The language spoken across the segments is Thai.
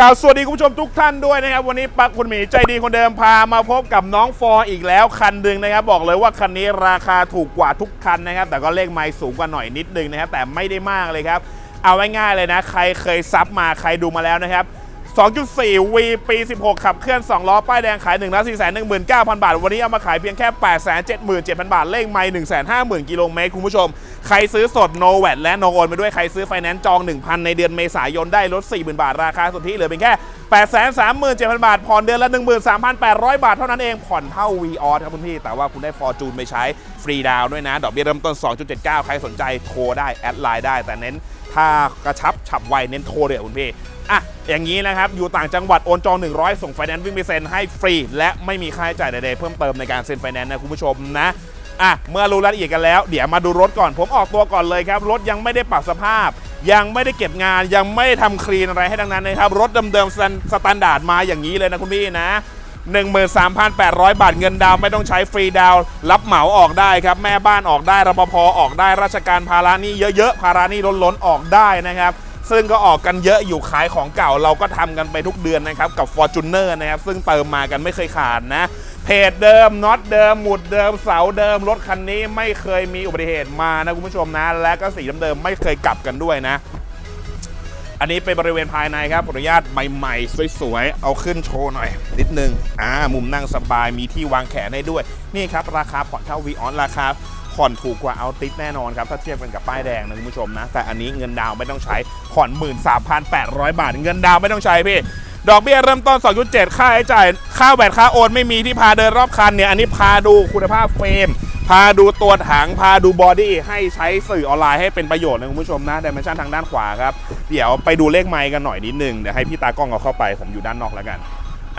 กล่าวสวัสดีคุณผู้ชมทุกท่านด้วยนะครับ วันนี้ปักคุณหมีใจดีคนเดิมพามาพบกับน้องฟอร์อีกแล้วคันหนึ่งนะครับ บอกเลยว่าคันนี้ราคาถูกกว่าทุกคันนะครับ แต่ก็เลขไมล์สูงกว่าหน่อยนิดนึงนะครับ แต่ไม่ได้มากเลยครับ เอาไว้ง่ายเลยนะ ใครเคยซับมาใครดูมาแล้วนะครับ 2.4 V ปี 16 ขับเคลื่อน 2 ล้อ ป้ายแดงขาย1 4 1 9 0 0 0บาท วันนี้เอามาขายเพียงแค่8 7 7 0 0 0บาท เลขไม่1 5 0 0 0 0กิโลเมตรคุณผู้ชม ใครซื้อสด no VAT และ no โอนไปด้วยใครซื้อไฟแนนซ์จอง 1,000 ในเดือนเมษายนได้ลด40,000 บาท ราคาสุทธิเหลือเพียงแค่8 3 7 0 0 0บาทผ่อนเดือนละ 13,800 บาทเท่านั้นเองผ่อนเท่า v ีออครับคุณพี่ แต่ว่าคุณได้ฟอร์จูนไปใช้ฟรีดาวด้วยนะดอกเบี้ยเริ่มต้น 2.79 ใครสนใจโทรได้แอดไลน์ได้แต่เน้น ถ้ากระชับฉับไวเน้นโทรเลยคุณพี่อะอย่างนี้นะครับ อยู่ต่างจังหวัดโอนจอง 100 ส่งไฟแนนซ์วิ่งไปเซ็นให้ฟรี และไม่มีค่าใช้จ่ายใดๆเพิ่มเติมในการเซ็นไฟแนนซ์นะคุณผู้ชมนะอะเมื่อรู้รายละเอียดกันแล้ว เดี๋ยวมาดูรถก่อนผมออกตัวก่อนเลยครับ รถยังไม่ได้ปรับสภาพ ยังไม่ได้เก็บงาน ยังไม่ได้ทำคลีนอะไรให้ดังนั้นนะครับ รถเดิมๆสแตนสแตนดาร์ดมาอย่างนี้เลยนะคุณพี่นะ 13,800 บาทเงินดาวไม่ต้องใช้ฟรีดาวรับเหมาออกได้ครับ แม่บ้านออกได้รปภออกได้ราชการภาระนี้เยอะๆภาระนี้ล้นๆออกได้นะครับซึ่งก็ออกกันเยอะอยู่ขายของเก่าเราก็ทำกันไปทุกเดือนนะครับ กับ f o r t u n e r นะครับ ซึ่งเติมมากันไม่เคยขาดนะ เพจเดิมน็อตเดิม หมุดเดิมเสาเดิม รถคันนี้ไม่เคยมีอุบัติเหตุมานะคุณผู้ชมนะ และก็สีเดิมๆไม่เคยกลับกันด้วยนะ อันนี้เป็นบริเวณภายในครับอนุญาตใหม่ๆ สวยๆ เอาขึ้นโชว์หน่อย นิดนึง อ่า มุมนั่งสบายมีที่วางแขนให้ด้วย นี่ครับ ราคาผ่อนเท่าวีออนราคาผ่อนถูกกว่าเอาติดแน่นอนครับถ้าเทียบกันกับป้ายแดงนะคุณผู้ชมนะ แต่อันนี้เงินดาวไม่ต้องใช้ผ่อน 13,800 บาท เงินดาวไม่ต้องใช้พี่ดอกเบี้ยเริ่มต้น 2.7 ค่าใช้จ่าย ค่าแวดค่าโอนไม่มีที่พาเดินรอบคันเนี่ย อันนี้พาดูคุณภาพเฟรม พาดูตัวถังพาดูบอดี้ให้ใช้สื่อออนไลน์ให้เป็นประโยชน์นะคุณผู้ชมนะดิเมนชันทางด้านขวาครับ เดี๋ยวไปดูเลขไมค์กันหน่อยนิดนึง เดี๋ยวให้พี่ตากล้องเอาเข้าไป ผมอยู่ด้านนอกแล้วกัน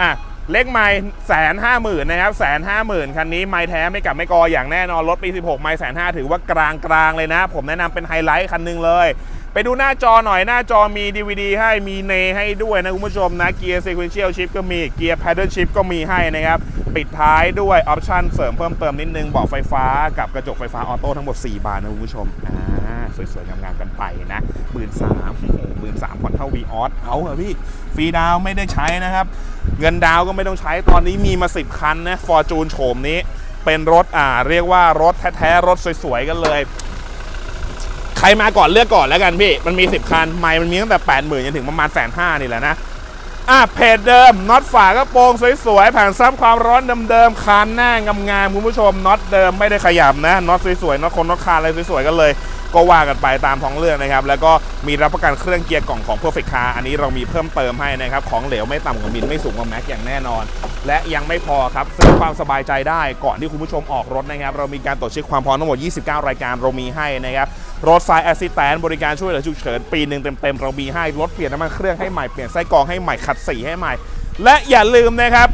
อะเลขไมล์แสนห้าหมื่นนะครับแสนห้าหมื่นคันนี้ไมล์แท้ไม่กลับไม่กออย่างแน่นอนรถปี 16 ไมล์แสนห้าถือว่ากลางกลางเลยนะ ผมแนะนำเป็นไฮไลท์คันหนึงเลย ไปดูหน้าจอหน่อยหน้าจอมี DVD ให้มีเนให้ด้วยนะคุณผู้ชมนะเกียร์ sequential shift ก็มีเกียร์ paddle shift ก็มีให้นะครับ ปิดท้ายด้วยออปชันเสริมเพิ่มเติมนิดนึงเบาะไฟฟ้ากับกระจกไฟฟ้าออโต้ทั้งหมด 4 บานนะคุณผู้ชมอ่าสวยๆ งามๆกันไปนะหมื่นสามหมื่นสามผ่อนเท่า v ีออสเอาเหรอพี่ ฟรีดาวไม่ได้ใช้นะครับ เงินดาวก็ไม่ต้องใช้ตอนนี้มีมา 10 คันนะฟอร์จูนโฉมนี้ เป็นรถอ่าเรียกว่ารถแท้ๆ รถสวยๆ กันเลยใครมาก่อนเลือกก่อนแล้วกันพี่ มันมี 10 คัน ไม่มันมีตั้งแต่ 8 0,000จนถึงประมาณแสนห้านี่แหละนะ อะเพจเดิมน็อตฝากระโปรงสวยๆแผ่นซ้ำความร้อนเดิมๆคานหน้างามๆคุณผู้ชมน็อตเดิมไม่ได้ขยับนะน็อตสวยๆน็อตคนน็อตคานอะไรสวยๆกันเลย ก็ว่ากันไปตามท้องเรื่องนะครับ แล้วก็มีรับประกันเครื่องเกียร์กล่องของ Perfect Car อันนี้เรามีเพิ่มเติมให้นะครับ ของเหลวไม่ต่ำกว่ามิลไม่สูงกว่าแม็กอย่างแน่นอน และยังไม่พอครับซื้อความสบายใจได้ก่อนที่คุณผู้ชมออกรถนะครับ เรามีการตรวจเช็คความพร้อมทั้งหมด 29 รายการเรามีให้นะครับรถไฟแอสซิสแตนบริการช่วยเหลือฉุกเฉินปีหนึ่งเต็มๆเรามีให้รถเปลี่ยนน้ำมันเครื่องให้ใหม่เปลี่ยนไส้กรองให้ใหม่ขัดสีให้ใหม่ และอย่าลืมนะครับ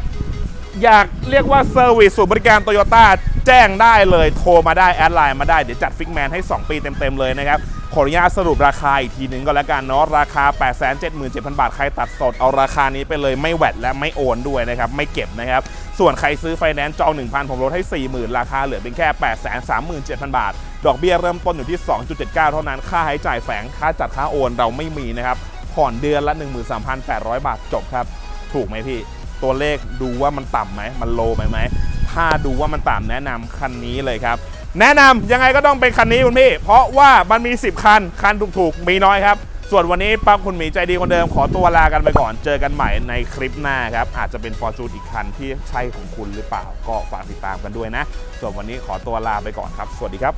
อยากเรียกว่าเซอร์วิสศูนย์บริการโตโยต้าแจ้งได้เลยโทรมาได้ แอดไลน์มาได้ เดี๋ยวจัดฟิกแมนให้ 2 ปีเต็ม ๆ เลยนะครับ ขออนุญาตสรุปราคาอีกทีหนึ่งก็แล้วกันเนาะราคา 877,000 บาท ใครตัดสด เอาราคานี้ไปเลยไม่แวดและไม่โอนด้วยนะครับ ไม่เก็บนะครับ ส่วนใครซื้อไฟแนนซ์จอง 1,000 ผมลดให้ 40,000 ราคาเหลือเป็นแค่ 837,000 บาท ดอกเบี้ยเริ่มต้นอยู่ที่ 2.79 เท่านั้นค่าใช้จ่ายแฝงค่าจัดค่าโอนเราไม่มีนะครับผ่อนเดือนละ 13,800 บาทจบครับ ถูกไหมพี่ ตัวเลขดูว่ามันต่ำไหมมันโลไปไหมถ้าดูว่ามันต่ำแนะนำคันนี้เลยครับ แนะนำยังไงก็ต้องเป็นคันนี้คุณพี่ เพราะว่ามันมี 10 คัน คันถูกๆ มีน้อยครับ ส่วนวันนี้ปั๊บคุณหมีใจดีคนเดิมขอตัวลากันไปก่อน เจอกันใหม่ในคลิปหน้าครับ อาจจะเป็นฟอร์จูนอีกคันที่ใช่ของคุณหรือเปล่า ก็ฝากติดตามกันด้วยนะ ส่วนวันนี้ขอตัวลาไปก่อนครับ สวัสดีครับ